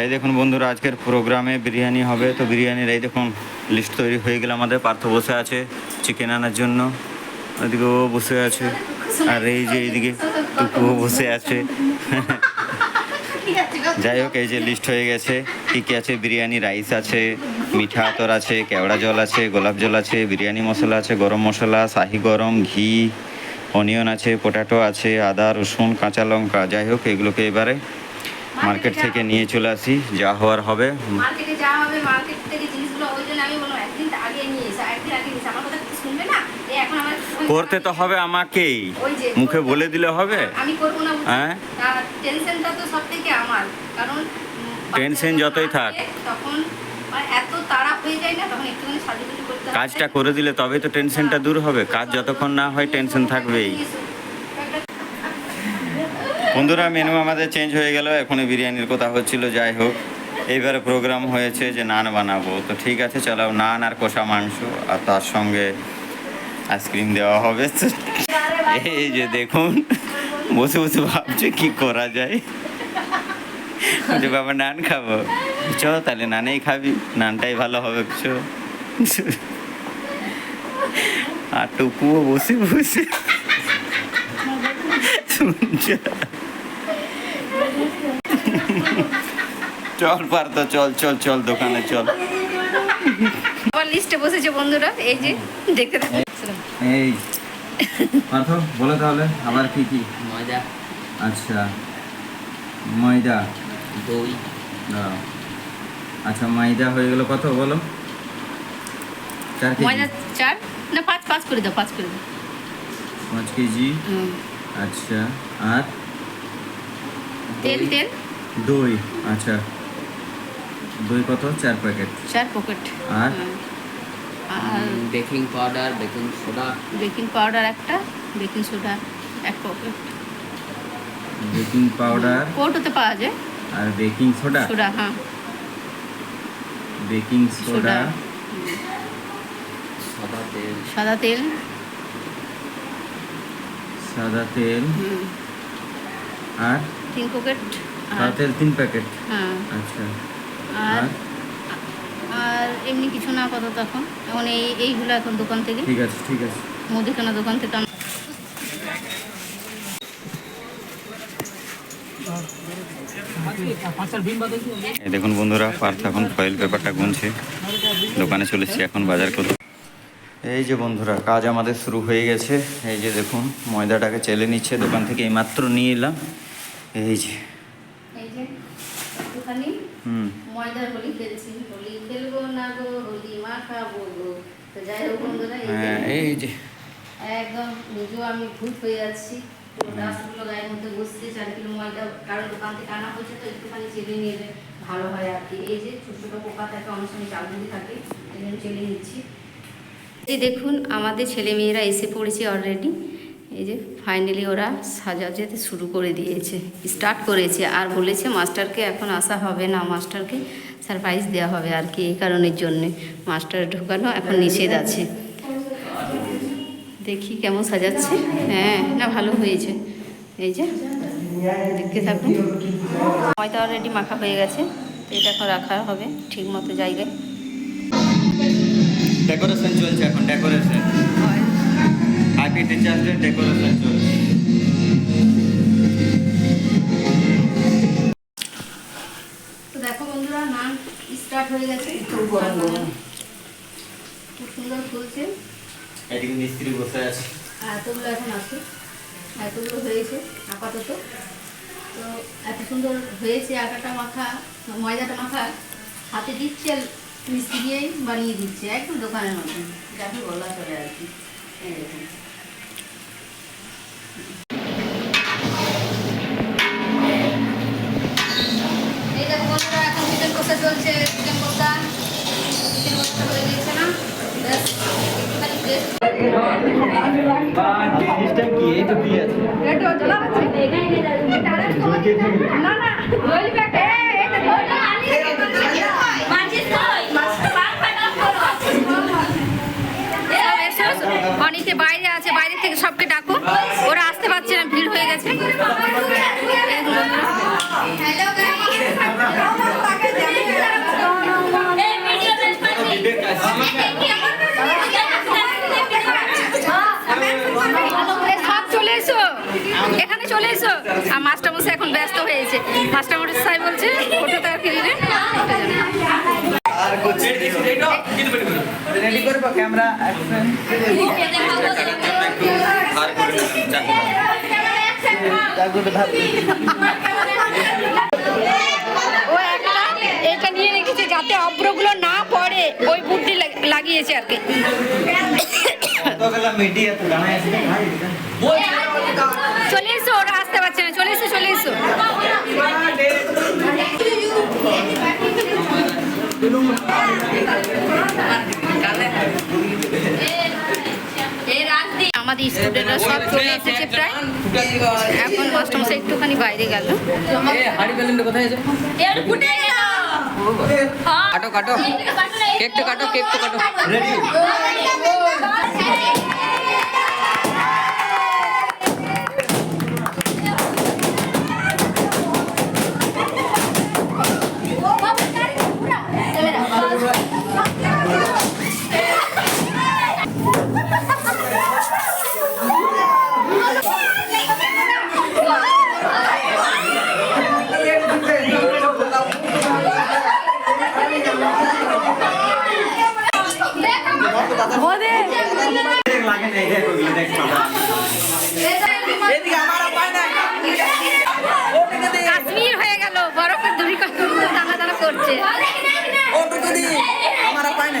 এই দেখুন বন্ধুরা, আজকের প্রোগ্রামে বিরিয়ানি হবে। তো বিরিয়ানির এই দেখুন লিস্ট তৈরি হয়ে গেলে আমাদের। পার্থ বসে আছে চিকেন আনার জন্য। ওইদিকে ও বসে আছে। আর এই যে এইদিকে টুকুও বসে আছে। যাই হোক, এই যে লিস্ট হয়ে গেছে। কী কী আছে? বিরিয়ানি রাইস আছে, মিঠা আতর আছে, কেওড়া জল আছে, গোলাপ জল আছে, বিরিয়ানি মশলা আছে, গরম মশলা, শাহি গরম, ঘি অনিয়ন আছে পোটাটো আছে, আদা, রসুন, কাঁচা লঙ্কা। যাই হোক, এগুলোকে এবারে মার্কেট থেকে নিয়ে চলে আসি যা হওয়ার হবে। মার্কেটে যাওয়া হবে মার্কেট থেকে জিনিসগুলো ওই জন্য আমি বললাম একদিন আগে নিয়ে এসে একদিন আগে নিয়ে আমার কথা কিছু শুনবে না? এখন আমার করতে তো হবে আমাকেই। মুখে বলে দিলে হবে? আমি করব না হ্যাঁ? টেনশনটা তো সব থেকে আমার। কারণ টেনশন যতই থাক। তখন মানে এত তাড়া হয়ে যায় না তখন একটুখানি সাজুগুজু করতে কাজটা করে দিলে তবেই তো টেনশনটা দূর হবে। কাজ যতক্ষণ না হয় টেনশন থাকবেই। বন্ধুরা মেনু আমাদের চেঞ্জ হয়ে গেল। এখনই বিরিয়ানির কথা হচ্ছিল, যাই হোক। এইবারে প্রোগ্রাম হয়েছে যে নান বানাবো। তো ঠিক আছে, চলো, নান আর কষা মাংস আর তার সঙ্গে আইসক্রিম দেওয়া হবে। এই যে দেখুন, বসে বসে ভাবছে কি করা যায়। যে বাবা, নান খাব। চ তাহলে নানেই খাবি। নানটাই ভালো হবে চ আর টুকুও বসে বসে। চল পারতো চল চল চল দোকানে চল। আবার লিস্টে বসেছে বন্ধুরা এই যে দেখতে থাকুন। এই পার্থ বলো তাহলে আবার কি কি? ময়দা। আচ্ছা ময়দা। দই। আচ্ছা ময়দা হয়ে গেল কত বলো? চার ময়দা চার? না পাঁচ পাঁচ করে দাও পাঁচ করে দাও। পাঁচ কেজি। আচ্ছা আর? তেল তেল? দই আচ্ছা। দই কত? চার প্যাকেট চার প্যাকেট আর? আর baking powder baking soda baking powder একটা বেকিং সোডা এক প্যাকেট বেকিং পাউডার কোটোতে পাওয়া যায়? আর বেকিং সোডা সোডা হ্যাঁ। বেকিং সোডা সোডা সাদা তেল। সাদা তেল। সাদা তেল। আর? তিন পকেট সাদা আর তেল তিন প্যাকেট? হ্যাঁ। আচ্ছা। আর আর? এমনি কিছু না আপাতত এখন। এখন এই এইগুলো এখন দোকান থেকে। ঠিক আছে ঠিক আছে। মুদিখানা দোকান থেকে দেখুন বন্ধুরা পার্থ এখন ফয়েল পেপারটা গুনছে। দোকানে চলেছি এখন বাজার করতে। এই যে বন্ধুরা কাজ আমাদের শুরু হয়ে গেছে। এই যে দেখুন ময়দাটাকে চেলে নিচ্ছে। দোকান থেকে এইমাত্র নিয়ে এলাম। এই যে এই যে একটুখানি হুম ময়দার হোলি খেলছি হোলি খেলব না গো হোলি মা মাখাবো গো তো যাই হোক বন্ধুরা এই যে হ্যাঁ এই যে। একদম নিজেও আমি ভূত হয়ে যাচ্ছি। পুরো ডাস্টগুলো গায়ের মধ্যে বসছে চার কিলো ময়দা কারণ দোকান থেকে আনা হয়েছে তো একটুখানি চেলে নিলে ভালো হয় আর কি। এই যে ছোটো ছোটো পোকা থাকে অনেক সময় চালগুলি থাকে এই জন্য চেলে নিচ্ছি। এই দেখুন আমাদের ছেলেমেয়েরা এসে পড়েছে অলরেডি এই যে ফাইনালি ওরা সাজা যেতে শুরু করে দিয়েছে। স্টার্ট করেছে। আর বলেছে মাস্টারকে এখন আসা হবে না। মাস্টারকে সারপ্রাইজ দেওয়া হবে আর কি এই কারণের জন্যে। মাস্টার ঢোকানো এখন নিষেধ আছে। দেখি কেমন সাজাচ্ছে। হ্যাঁ না ভালো হয়েছে। এই যে দেখতে থাকুন। ময়দা অলরেডি মাখা হয়ে গেছে। তো এটা এখন রাখা হবে ঠিক মতো জায়গায়। ডেকোরেশন চলছে এখন ডেকোরেশন ডে ডেকোরেশন চলছে তো দেখো বন্ধুরা নান স্টার্ট হয়ে গেছে। খুব সুন্দর ফুলছে। এদিকে মিস্ত্রি বসে আছে। এতগুলো এখন আছে। এতগুলো হয়েছে আপাতত। তো এত সুন্দর হয়েছে আটাটা মাখা ময়দাটা মাখা। হাতে দিচ্ছে আর মিস্ত্রি দিয়েই বানিয়ে দিচ্ছে একদম দোকানের মতন। যাকে বলা চলে আর কি দেখুন। এই দেখো বন্ধুরা এখন চিকেন কষা চলছে চিকেন কষা চিকেন কষা হয়ে গিয়েছে না? ব্যাস একটুখানি টেস্ট জিনিসটা কি? এই তো কি আছে এটা জ্বলা হচ্ছে না না রোল ব্যাগ এটা রোল আলি মাছিস কই অনিতে বাইরে আছে বাইরে থেকে সবকে ডাকো ওরা আসতে পারছে না ভিড় হয়ে গেছে হ্যালো চলে আর মাস্টারমশাই এখন ব্যস্ত হয়েছে। মাস্টারমশাই বলছে ওটা দিলে আর করছি। রেডি করব? ক্যামেরা ও একটা এটা নিয়ে রেখেছে যাতে অব্রগুলো না পড়ে। ওই বুদ্ধি লাগিয়েছে আর কি। তো চলে এসো ওরা আসতে পারছে না চলে এসো চলে এসো। আমাদের স্টুডেন্টরা সব চলে এসেছে প্রায়। এখন মাস্টারমশাই একটুখানি বাইরে গেল। আছে কাটো কাটো। কেকটা কাটো কেকটা কাটো। কাশ্মীর হয়ে গেল বরফের দূরী দানা দানা করছে। আমার পায় না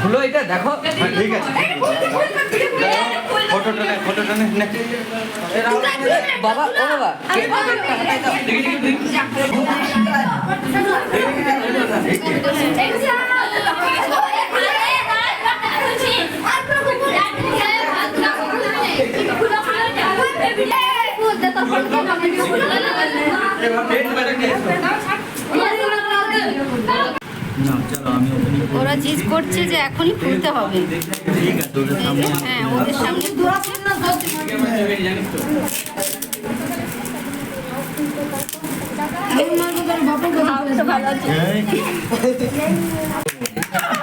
খুলো এটা দেখো হ্যাঁ, ঠিক আছে ফটোটা নে ফটোটা নে নে। বাবা ও বাবা ওরা জিজ করছে যে এখনই খুলতে হবে। হ্যাঁ ওদের সামনে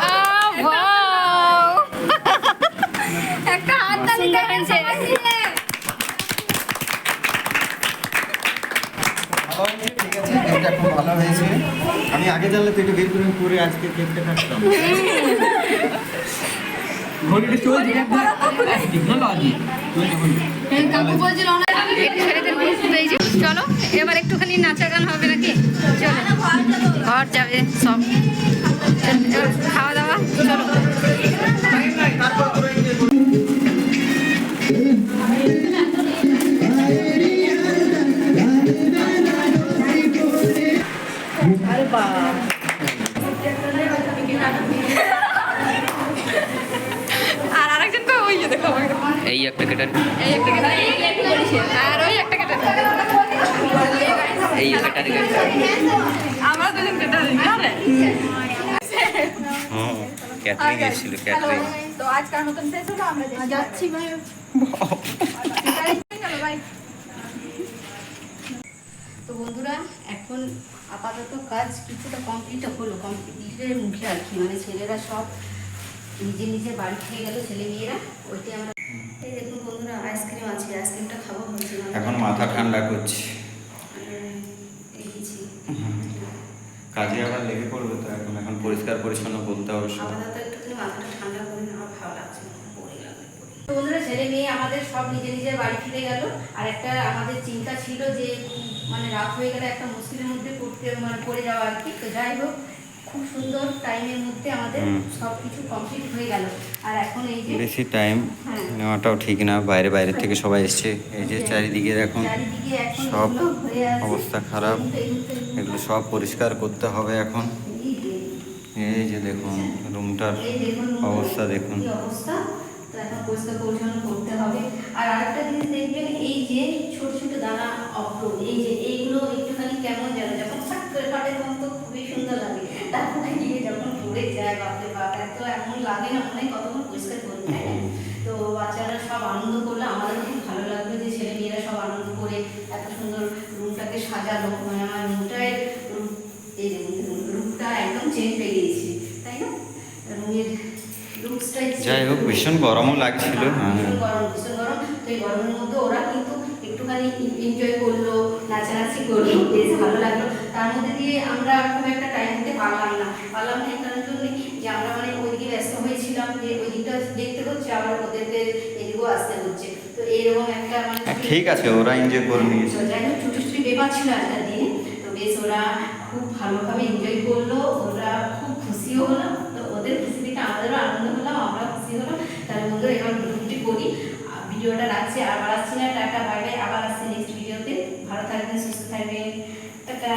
আহ, wow! একটা হাত তালি হয়েছে এটা খুব ভালো হয়েছে। আমি আগে জানলে তো এটা বের করে করে আজকে কেকটা কাটতাম। ঘড়িটা চলছে টেকনোলজি ছেলেদের চলো এবার একটুখানি নাচা গান হবে নাকি? চলো। ঘর যাবে সব। খাওয়া দাওয়া চলো। আর আরেকজন তো ওই দেখো এই একটা কেটার এই একটা কেটে আর ওই একটা কেটে এই কেটার আমরা দুজন কেটে ক্যাটারিং এসেছিল ক্যাটারিং তো আজকাল নতুন শেষ হলো আমরা যাচ্ছি ভাই। বন্ধুরা এখন আপাতত কাজ কিছুটা কমপ্লিট হলো কমপ্লিটের মুখে আর কি। মানে ছেলেরা সব নিজে নিজে বাড়ি খেয়ে গেল ছেলে মেয়েরা ওইটাই আমরা এই দেখুন বন্ধুরা আইসক্রিম আছে আইসক্রিমটা খাব এখন মাথা ঠান্ডা করছে। কাজে আবার লেগে পড়বে তো এখন এখন পরিষ্কার পরিচ্ছন্ন বলতে হবে সব। আপাতত একটুখানি মাথাটা ঠান্ডা করে আমার ভালো লাগছে বন্ধুরা ছেলে মেয়ে আমাদের সব নিজে নিজের বাড়ি ফিরে গেল। আর একটা আমাদের চিন্তা ছিল যে মানে রাত হয়ে গেলে একটা মুশকিলের মধ্যে পড়তে মানে পড়ে যাওয়া আর কি। তো যাই হোক খুব সুন্দর টাইমের মধ্যে আমাদের সব কিছু কমপ্লিট হয়ে গেল। আর এখন এই যে বেশি টাইম হ্যাঁ। নেওয়াটাও ঠিক না বাইরে বাইরে থেকে সবাই এসছে। এই যে চারিদিকে এখন সব হয়ে। অবস্থা খারাপ। এগুলো সব পরিষ্কার করতে হবে এখন। এই যে, দেখুন রুমটার অবস্থা দেখুন। অবস্থা। তো এখন পরিষ্কার পরিচ্ছন্ন করতে হবে। আর আরেকটা জিনিস দেখবেন সুন্দর লাগে। তারপরে গিয়ে যখন পড়ে যায় বাপরে বাপ এত এমন লাগে না মনে হয় কতক্ষণ পরিষ্কার করতে তাই না? তো বাচ্চারা সব আনন্দ করলে। আমাদের খুব ভালো লাগবে যে ছেলে মেয়েরা সব আনন্দ করে এত সুন্দর রুমটাকে সাজালো। মানে আমার রুমটায় রুম- এই রুমটা একদম চেঞ্জ হয়ে গিয়েছে তাই না? রুমের যাই হোক ভীষণ গরমও লাগছিল হ্যাঁ। ভীষণ গরম ভীষণ গরম। তো এই গরমের মধ্যে ওরা কিন্তু একটুখানি এনজয় করল নাচানাচি করল বেশ ভালো লাগল। তার মধ্যে দিয়ে আমরা খুব একটা টাইম দিতে পারলাম না। পারলাম না একটা জন্যে যে আমরা মানে ওই দিকে ব্যস্ত হয়েছিলাম যে ওই দিকটা দেখতে হচ্ছে আবার ওদেরকে এদিকেও আসতে হচ্ছে। তো এইরকম একটা মানে হ্যাঁ, ঠিক আছে ওরা এনজয় করে নিয়েছে। যাই হোক ছুটি ছুটি বেপার ছিল একটা দিন। তো বেশ ওরা খুব ভালোভাবে এনজয় করল ওরা খুব খুশিও হলো। তো ওদের খুশি দিকে আমাদেরও আনন্দ হলাম আমরা খুশি হলাম। তার মধ্যে এবার ছুটি করি। ভিডিওটা রাখছি আবার আসছি না টাটা বাই বাই আবার আসছি নেক্সট ভিডিওতে ভালো থাকবেন সুস্থ থাকবেন। টাটা